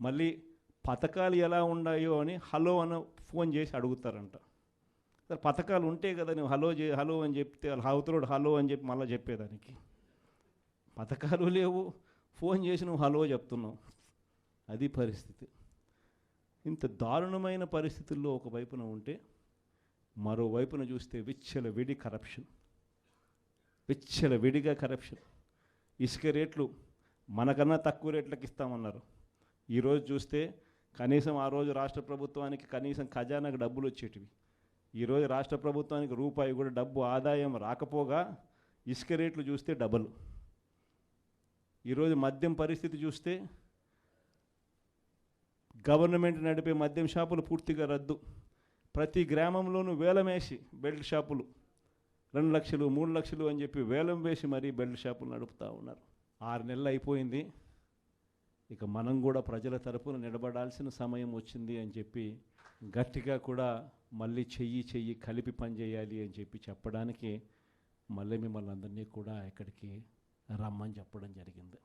మళ్ళీ పథకాలు ఎలా ఉన్నాయో అని హలో అని ఫోన్ చేసి అడుగుతారంట. సరే పథకాలు ఉంటే కదా నువ్వు హలో చే హలో అని చెప్తే హౌతుడు హలో అని చెప్పి మళ్ళీ చెప్పేదానికి. పథకాలు లేవు ఫోన్ చేసి నువ్వు హలో చెప్తున్నావు. అది పరిస్థితి. ఇంత దారుణమైన పరిస్థితుల్లో ఒకవైపున ఉంటే మరోవైపున చూస్తే విచ్చల విడి కరప్షన్ విచ్చల విడిగా కరప్షన్ ఇసుక రేట్లు మనకన్నా తక్కువ రేట్లకు ఇస్తామన్నారు. ఈరోజు చూస్తే కనీసం ఆ రోజు రాష్ట్ర ప్రభుత్వానికి కనీసం ఖజానాకు డబ్బులు వచ్చేటివి. ఈరోజు రాష్ట్ర ప్రభుత్వానికి రూపాయి కూడా డబ్బు ఆదాయం రాకపోగా ఇసుక రేట్లు చూస్తే డబల్. ఈరోజు మద్యం పరిస్థితి చూస్తే గవర్నమెంట్ నడిపే మద్యం షాపులు పూర్తిగా రద్దు. ప్రతి గ్రామంలోనూ వేలం వేసి బెల్ట్ షాపులు రెండు లక్షలు మూడు లక్షలు అని చెప్పి వేలం వేసి మరీ బెల్ట్ షాపులు నడుపుతూ ఉన్నారు. ఆరు నెలలు అయిపోయింది. ఇక మనం కూడా ప్రజల తరపున నిలబడాల్సిన సమయం వచ్చింది అని చెప్పి గట్టిగా కూడా మళ్ళీ చెయ్యి చెయ్యి కలిపి పనిచేయాలి అని చెప్పి చెప్పడానికి మళ్ళీ మిమ్మల్ని అందరినీ కూడా ఇక్కడికి రమ్మని చెప్పడం జరిగింది.